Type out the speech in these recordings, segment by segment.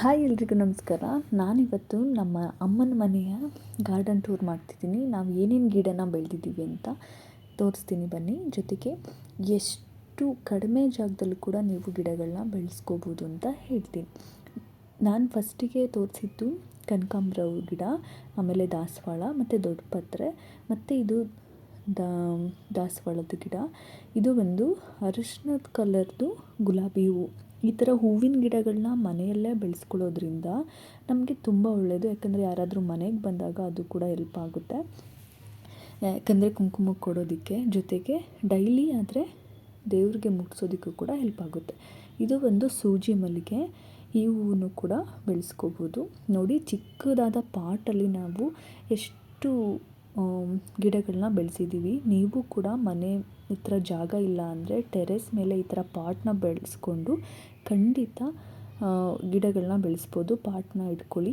Hi ಎಲ್ರಿಗೂ ನಮಸ್ಕಾರ. ನಾನಿವತ್ತು ನಮ್ಮ ಅಮ್ಮನ ಮನೆಯ ಗಾರ್ಡನ್ ಟೂರ್ ಮಾಡ್ತಿದ್ದೀನಿ. ನಾವು ಏನೇನು ಗಿಡನ ಬೆಳೆದಿದ್ದೀವಿ ಅಂತ ತೋರಿಸ್ತೀನಿ ಬನ್ನಿ. ಜೊತೆಗೆ ಎಷ್ಟು ಕಡಿಮೆ ಜಾಗದಲ್ಲೂ ಕೂಡ ನೀವು ಗಿಡಗಳನ್ನ ಬೆಳೆಸ್ಕೋಬೋದು ಅಂತ ಹೇಳ್ತೀನಿ. ನಾನು ಫಸ್ಟಿಗೆ ತೋರಿಸಿದ್ದು ಕನಕಾಂಬ್ರ ಗಿಡ, ಆಮೇಲೆ ದಾಸವಾಳ, ಮತ್ತು ದೊಡ್ಡ ಪತ್ರೆ, ಮತ್ತು ಇದು ದಾಸವಾಳದ ಗಿಡ. ಇದು ಒಂದು ಅರಿಶಿನದ ಕಲರ್ದು ಗುಲಾಬಿ ಹೂವು ಈ ಥರ ಹೂವಿನ ಗಿಡಗಳನ್ನ ಮನೆಯಲ್ಲೇ ಬೆಳೆಸ್ಕೊಳ್ಳೋದ್ರಿಂದ ನಮಗೆ ತುಂಬ ಒಳ್ಳೆಯದು ಯಾಕಂದರೆ ಯಾರಾದರೂ ಮನೆಗೆ ಬಂದಾಗ ಅದು ಕೂಡ ಹೆಲ್ಪ್ ಆಗುತ್ತೆ. ಯಾಕಂದರೆ ಕುಂಕುಮಕ್ಕೆ ಕೊಡೋದಕ್ಕೆ ಜೊತೆಗೆ ಡೈಲಿ ಆದರೆ ದೇವ್ರಿಗೆ ಮುಟ್ಸೋದಕ್ಕೂ ಕೂಡ ಹೆಲ್ಪ್ ಆಗುತ್ತೆ. ಇದು ಒಂದು ಸೂಜಿ ಮಲ್ಲಿಗೆ. ಈ ಹೂವನ್ನು ಕೂಡ ಬೆಳೆಸ್ಕೋಬೋದು. ನೋಡಿ ಚಿಕ್ಕದಾದ ಪಾಟಲ್ಲಿ ನಾವು ಎಷ್ಟು ಗಿಡಗಳನ್ನ ಬೆಳೆಸಿದ್ದೀವಿ ನೀವು ಕೂಡ ಮನೆ ಹತ್ರ ಜಾಗ ಇಲ್ಲ ಅಂದರೆ ಟೆರೆಸ್ ಮೇಲೆ ಈ ಥರ ಪಾಟ್ನ ಬೆಳೆಸ್ಕೊಂಡು ಖಂಡಿತ ಗಿಡಗಳನ್ನ ಬೆಳೆಸ್ಬೋದು. ಪಾಟ್ನ ಇಟ್ಕೊಳ್ಳಿ.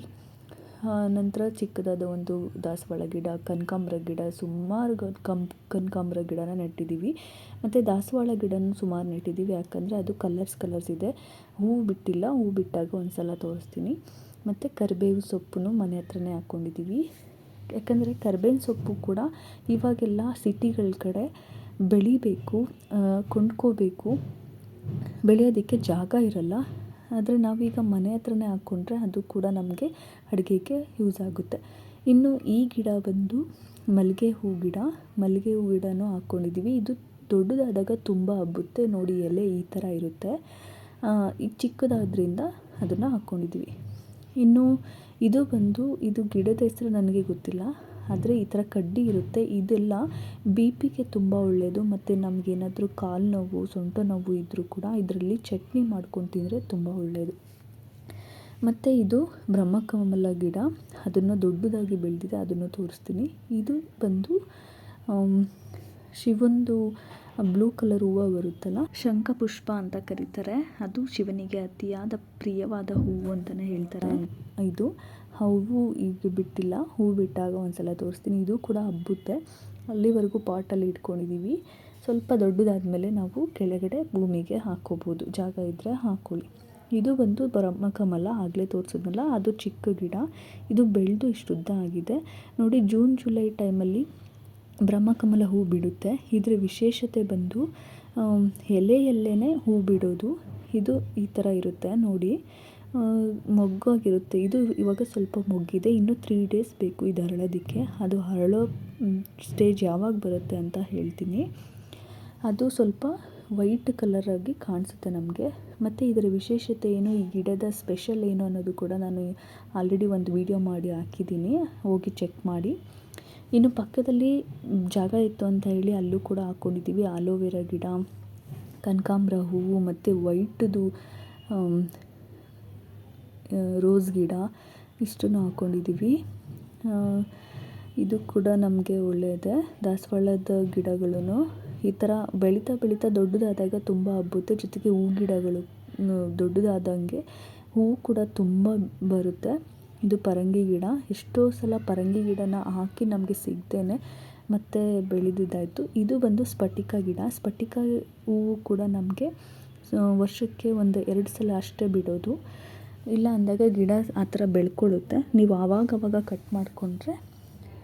ನಂತರ ಚಿಕ್ಕದಾದ ಒಂದು ದಾಸವಾಳ ಗಿಡ, ಕನಕಾಂಬ್ರ ಗಿಡ, ಸುಮಾರು ಕಂ, ಕನಕಾಂಬ್ರ ಗಿಡನ ನೆಟ್ಟಿದ್ದೀವಿ ಮತ್ತು ದಾಸವಾಳ ಗಿಡನೂ ಸುಮಾರು ನೆಟ್ಟಿದ್ದೀವಿ ಯಾಕಂದರೆ ಅದು ಕಲರ್ಸ್ ಕಲರ್ಸ್ ಇದೆ. ಹೂವು ಬಿಟ್ಟಿಲ್ಲ. ಹೂವು ಬಿಟ್ಟಾಗ ಒಂದು ಸಲ ತೋರಿಸ್ತೀನಿ. ಮತ್ತು ಕರಿಬೇವು ಸೊಪ್ಪನ್ನು ಮನೆ ಹತ್ರನೇ ಹಾಕ್ಕೊಂಡಿದ್ದೀವಿ ಯಾಕಂದರೆ ಕರ್ಬೇವಿನ ಸೊಪ್ಪು ಕೂಡ ಇವಾಗೆಲ್ಲ ಸಿಟಿಗಳ ಕಡೆ ಬೆಳಿಬೇಕು ಕೊಂಡ್ಕೋಬೇಕು. ಬೆಳೆಯೋದಕ್ಕೆ ಜಾಗ ಇರಲ್ಲ. ಆದರೆ ನಾವೀಗ ಮನೆ ಹತ್ರನೇ ಹಾಕ್ಕೊಂಡ್ರೆ ಅದು ಕೂಡ ನಮಗೆ ಅಡುಗೆಗೆ ಯೂಸ್ ಆಗುತ್ತೆ. ಇನ್ನು ಈ ಗಿಡ ಬಂದು ಮಲ್ಲಿಗೆ ಹೂ ಗಿಡ, ಮಲ್ಲಿಗೆ ಹೂ ಗಿಡನೂ ಹಾಕ್ಕೊಂಡಿದ್ದೀವಿ ಇದು ದೊಡ್ಡದಾದಾಗ ತುಂಬ ಹಬ್ಬುತ್ತೆ. ನೋಡಿ, ಎಲೆ ಈ ಥರ ಇರುತ್ತೆ. ಈಗ ಚಿಕ್ಕದಾದ್ರಿಂದ ಅದನ್ನು ಹಾಕ್ಕೊಂಡಿದ್ದೀವಿ ಇನ್ನು ಇದು ಬಂದು, ಇದು ಗಿಡದ ಹೆಸರು ನನಗೆ ಗೊತ್ತಿಲ್ಲ, ಆದರೆ ಈ ಥರ ಕಡ್ಡಿ ಇರುತ್ತೆ. ಇದೆಲ್ಲ ಬಿ ಪಿಗೆ ತುಂಬ ಒಳ್ಳೆಯದು ಮತ್ತು ನಮಗೇನಾದರೂ ಕಾಲು ನೋವು, ಸೊಂಟ ನೋವು ಇದ್ದರೂ ಕೂಡ ಇದರಲ್ಲಿ ಚಟ್ನಿ ಮಾಡ್ಕೊಂಡು ತಿಂದರೆ ತುಂಬ ಒಳ್ಳೆಯದು ಮತ್ತು ಇದು ಬ್ರಹ್ಮಕಮಲ ಗಿಡ. ಅದನ್ನು ದೊಡ್ಡದಾಗಿ ಬೆಳೆದಿದೆ, ಅದನ್ನು ತೋರಿಸ್ತೀನಿ. ಇದು ಬಂದು ಶಿವಂದು ಬ್ಲೂ ಕಲರ್ ಹೂವು ಬರುತ್ತಲ್ಲ, ಶಂಖಪುಷ್ಪ ಅಂತ ಕರೀತಾರೆ. ಅದು ಶಿವನಿಗೆ ಅತಿಯಾದ ಪ್ರಿಯವಾದ ಹೂವು ಅಂತಲೇ ಹೇಳ್ತಾರೆ. ಇದು ಹೂವು ಈಗ ಬಿಟ್ಟಿಲ್ಲ. ಹೂವು ಬಿಟ್ಟಾಗ ಒಂದ್ಸಲ ತೋರಿಸ್ತೀನಿ. ಇದು ಕೂಡ ಹಬ್ಬುತ್ತೆ. ಅಲ್ಲಿವರೆಗೂ ಪಾಟಲ್ಲಿ ಇಟ್ಕೊಂಡಿದ್ದೀವಿ ಸ್ವಲ್ಪ ದೊಡ್ಡದಾದಮೇಲೆ ನಾವು ಕೆಳಗಡೆ ಭೂಮಿಗೆ ಹಾಕೋಬೋದು. ಜಾಗ ಇದ್ದರೆ ಹಾಕೊಳ್ಳಿ. ಇದು ಬಂದು ಬ್ರಹ್ಮಕಮಲ ಆಗಲೇ ತೋರಿಸಿದ್ನಲ್ಲ, ಅದು ಚಿಕ್ಕ ಗಿಡ. ಇದು ಬೆಳೆದು ಇಷ್ಟು ಉದ್ದ ಆಗಿದೆ. ನೋಡಿ, ಜೂನ್, ಜುಲೈ ಟೈಮಲ್ಲಿ ಬ್ರಹ್ಮಕಮಲ ಹೂ ಬಿಡುತ್ತೆ. ಇದರ ವಿಶೇಷತೆ ಬಂದು ಎಲೆಯಲ್ಲೇ ಹೂ ಬಿಡೋದು. ಇದು ಈ ಥರ ಇರುತ್ತೆ ನೋಡಿ. ಮೊಗ್ಗಾಗಿರುತ್ತೆ. ಇದು ಇವಾಗ ಸ್ವಲ್ಪ ಮೊಗ್ಗಿದೆ. ಇನ್ನೂ ತ್ರೀ ಡೇಸ್ ಬೇಕು ಇದು ಅರಳೋದಕ್ಕೆ ಅದು ಅರಳೋ ಸ್ಟೇಜ್ ಯಾವಾಗ ಬರುತ್ತೆ ಅಂತ ಹೇಳ್ತೀನಿ. ಅದು ಸ್ವಲ್ಪ ವೈಟ್ ಕಲರಾಗಿ ಕಾಣಿಸುತ್ತೆ ನಮಗೆ. ಮತ್ತು ಇದರ ವಿಶೇಷತೆ ಏನು? ಈ ಗಿಡದ ಸ್ಪೆಷಲ್ ಏನು ಅನ್ನೋದು ಕೂಡ ನಾನು ಆಲ್ರೆಡಿ ಒಂದು ವಿಡಿಯೋ ಮಾಡಿ ಹಾಕಿದ್ದೀನಿ. ಹೋಗಿ ಚೆಕ್ ಮಾಡಿ. ಇನ್ನು ಪಕ್ಕದಲ್ಲಿ ಜಾಗ ಇತ್ತು ಅಂತ ಹೇಳಿ ಅಲ್ಲೂ ಕೂಡ ಹಾಕ್ಕೊಂಡಿದ್ದೀವಿ. ಆಲೋವೆರಾ ಗಿಡ, ಕನಕಾಂಬ್ರ ಹೂವು ಮತ್ತು ವೈಟ್ದು ರೋಸ್ ಗಿಡ ಇಷ್ಟನ್ನು ಹಾಕ್ಕೊಂಡಿದ್ದೀವಿ. ಇದು ಕೂಡ ನಮಗೆ ಒಳ್ಳೆಯದೆ ದಾಸವಾಳದ ಗಿಡಗಳೂ ಈ ಥರ ಬೆಳೀತಾ ಬೆಳೀತಾ ದೊಡ್ಡದಾದಾಗ ತುಂಬ ಹಬ್ಬುತ್ತೆ. ಜೊತೆಗೆ ಹೂ ಗಿಡಗಳು ದೊಡ್ಡದಾದಂಗೆ ಹೂವು ಕೂಡ ತುಂಬ ಬರುತ್ತೆ. ಇದು ಪರಂಗಿ ಗಿಡ. ಎಷ್ಟೋ ಸಲ ಪರಂಗಿ ಗಿಡನ ಹಾಕಿ ನಮಗೆ ಸಿಗದೇನೆ ಮತ್ತು ಬೆಳೆದಿದ್ದಾಯಿತು. ಇದು ಬಂದು ಸ್ಫಟಿಕ ಗಿಡ. ಸ್ಫಟಿಕ ಹೂವು ಕೂಡ ನಮಗೆ ವರ್ಷಕ್ಕೆ ಒಂದು ಎರಡು ಸಲ ಅಷ್ಟೇ ಬಿಡೋದು. ಇಲ್ಲ ಅಂದಾಗ ಗಿಡ ಆ ಥರ ಬೆಳ್ಕೊಳ್ಳುತ್ತೆ. ನೀವು ಆವಾಗವಾಗ ಕಟ್ ಮಾಡಿಕೊಂಡ್ರೆ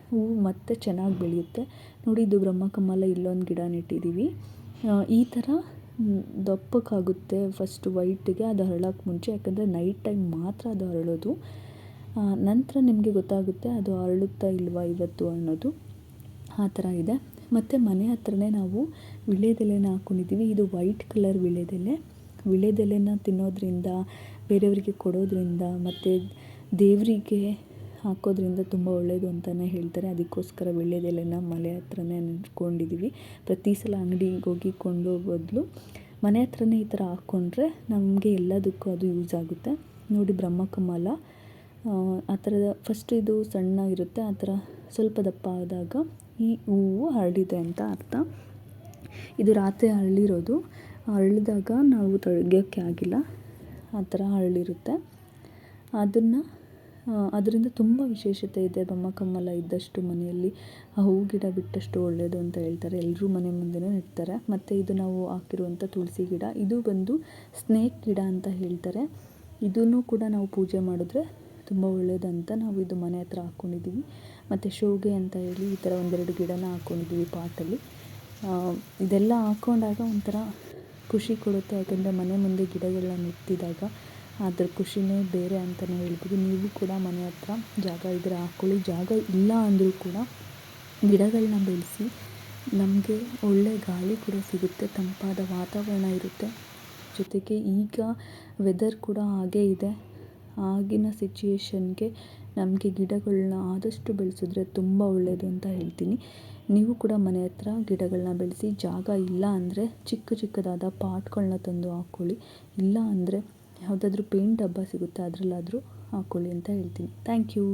ಹೂವು ಮತ್ತೆ ಚೆನ್ನಾಗಿ ಬೆಳೆಯುತ್ತೆ. ನೋಡಿ, ಇದು ಬ್ರಹ್ಮಕಮಲ ಇಲ್ಲೊಂದು ಗಿಡ ನೆಟ್ಟಿದ್ದೀವಿ ಈ ಥರ ದಪ್ಪಕ್ಕಾಗುತ್ತೆ ಫಸ್ಟ್ ವೈಟಿಗೆ. ಅದು ಹರಳೋಕ್ಕೆ ಮುಂಚೆ. ಯಾಕಂದರೆ ನೈಟ್ ಟೈಮ್ ಮಾತ್ರ ಅದು ಅರಳೋದು ನಂತರ ನಿಮಗೆ ಗೊತ್ತಾಗುತ್ತೆ ಅದು ಅರಳುತ್ತಾ ಇಲ್ವಾ ಇವತ್ತು ಅನ್ನೋದು. ಆ ಥರ ಇದೆ. ಮತ್ತು ಮನೆ ಹತ್ರನೇ ನಾವು ವೀಳ್ಯದೆಲೆನ ಹಾಕ್ಕೊಂಡಿದ್ದೀವಿ ಇದು ವೈಟ್ ಕಲರ್ ವೀಳ್ಯದೆಲೆ ವೀಳ್ಯದೆಲೆನ ತಿನ್ನೋದ್ರಿಂದ, ಬೇರೆಯವರಿಗೆ ಕೊಡೋದ್ರಿಂದ, ಮತ್ತು ದೇವರಿಗೆ ಹಾಕೋದ್ರಿಂದ ತುಂಬ ಒಳ್ಳೆಯದು ಅಂತಲೇ ಹೇಳ್ತಾರೆ. ಅದಕ್ಕೋಸ್ಕರ ವೀಳ್ಯದೆಲೆನ ಮನೆ ಹತ್ರನೇ ನೆಟ್ಕೊಂಡಿದ್ದೀವಿ ಪ್ರತಿ ಸಲ ಅಂಗಡಿಗೆ ಹೋಗಿ ಕೊಂಡು ಬದಲು ಮನೆ ಹತ್ರನೇ ಈ ಥರ ಹಾಕ್ಕೊಂಡ್ರೆ ನಮಗೆ ಎಲ್ಲದಕ್ಕೂ ಅದು ಯೂಸ್ ಆಗುತ್ತೆ. ನೋಡಿ ಬ್ರಹ್ಮಕಮಲ. ಆ ಥರದ ಫಸ್ಟ್ ಇದು ಸಣ್ಣ ಇರುತ್ತೆ, ಆ ಥರ ಸ್ವಲ್ಪ ದಪ್ಪ ಆದಾಗ ಈ ಹೂವು ಹರಡಿದೆ ಅಂತ ಅರ್ಥ. ಇದು ರಾತ್ರಿ ಅರಳಿರೋದು ಅರಳಿದಾಗ ನಾವು ತೆಗಿಯೋಕ್ಕೆ ಆಗಿಲ್ಲ. ಆ ಥರ ಹರಳಿರುತ್ತೆ. ಅದನ್ನು ಅದರಿಂದ ತುಂಬ ವಿಶೇಷತೆ ಇದೆ. ಬ್ರಹ್ಮಕಮಲ ಇದ್ದಷ್ಟು ಮನೆಯಲ್ಲಿ ಆ ಹೂ ಗಿಡ ಬಿಟ್ಟಷ್ಟು ಒಳ್ಳೆಯದು ಅಂತ ಹೇಳ್ತಾರೆ. ಎಲ್ಲರೂ ಮನೆ ಮುಂದೆಯೇ ನೆಡ್ತಾರೆ ಮತ್ತು ಇದು ನಾವು ಹಾಕಿರುವಂಥ ತುಳಸಿ ಗಿಡ. ಇದು ಬಂದು ಸ್ನೇಕ್ ಗಿಡ ಅಂತ ಹೇಳ್ತಾರೆ. ಇದನ್ನು ಕೂಡ ನಾವು ಪೂಜೆ ಮಾಡಿದ್ರೆ ತುಂಬ ಒಳ್ಳೆಯದಂತ ನಾವು ಇದು ಮನೆ ಹತ್ರ ಹಾಕ್ಕೊಂಡಿದ್ದೀವಿ ಮತ್ತು ಶೋಗೆ ಅಂತ ಹೇಳಿ ಈ ಥರ ಒಂದೆರಡು ಗಿಡನ ಹಾಕ್ಕೊಂಡಿದ್ದೀವಿ ಪಾಟಲ್ಲಿ. ಇದೆಲ್ಲ ಹಾಕ್ಕೊಂಡಾಗ ಒಂಥರ ಖುಷಿ ಕೊಡುತ್ತೆ. ಯಾಕಂದರೆ ಮನೆ ಮುಂದೆ ಗಿಡಗಳನ್ನ ನೆತ್ತಿದಾಗ ಅದ್ರ ಖುಷಿನೇ ಬೇರೆ ಅಂತಲೇ ಹೇಳ್ಬೋದು. ನೀವು ಕೂಡ ಮನೆ ಹತ್ರ ಜಾಗ ಇದ್ದರೆ ಹಾಕ್ಕೊಳ್ಳಿ ಜಾಗ ಇಲ್ಲ ಅಂದರೂ ಕೂಡ ಗಿಡಗಳನ್ನ ಬೆಳೆಸಿ ನಮಗೆ ಒಳ್ಳೆ ಗಾಳಿ ಕೂಡ ಸಿಗುತ್ತೆ. ತಂಪಾದ ವಾತಾವರಣ ಇರುತ್ತೆ. ಜೊತೆಗೆ ಈಗ ವೆದರ್ ಕೂಡ ಹಾಗೇ ಇದೆ. ಆಗಿನ ಸಿಚುಯೇಷನ್ಗೆ ನಮಗೆ ಗಿಡಗಳನ್ನ ಆದಷ್ಟು ಬೆಳೆಸಿದ್ರೆ ತುಂಬ ಒಳ್ಳೆಯದು ಅಂತ ಹೇಳ್ತೀನಿ. ನೀವು ಕೂಡ ಮನೆ ಹತ್ರ ಗಿಡಗಳನ್ನ ಬೆಳೆಸಿ, ಜಾಗ ಇಲ್ಲ ಅಂದರೆ ಚಿಕ್ಕ ಚಿಕ್ಕದಾದ ಪಾಟ್ಗಳನ್ನ ತಂದು ಹಾಕ್ಕೊಳ್ಳಿ ಇಲ್ಲ ಅಂದರೆ ಯಾವುದಾದ್ರೂ ಪೇಂಟ್ ಡಬ್ಬ ಸಿಗುತ್ತೆ ಅದರಲ್ಲಾದರೂ ಹಾಕ್ಕೊಳ್ಳಿ ಅಂತ ಹೇಳ್ತೀನಿ. Thank you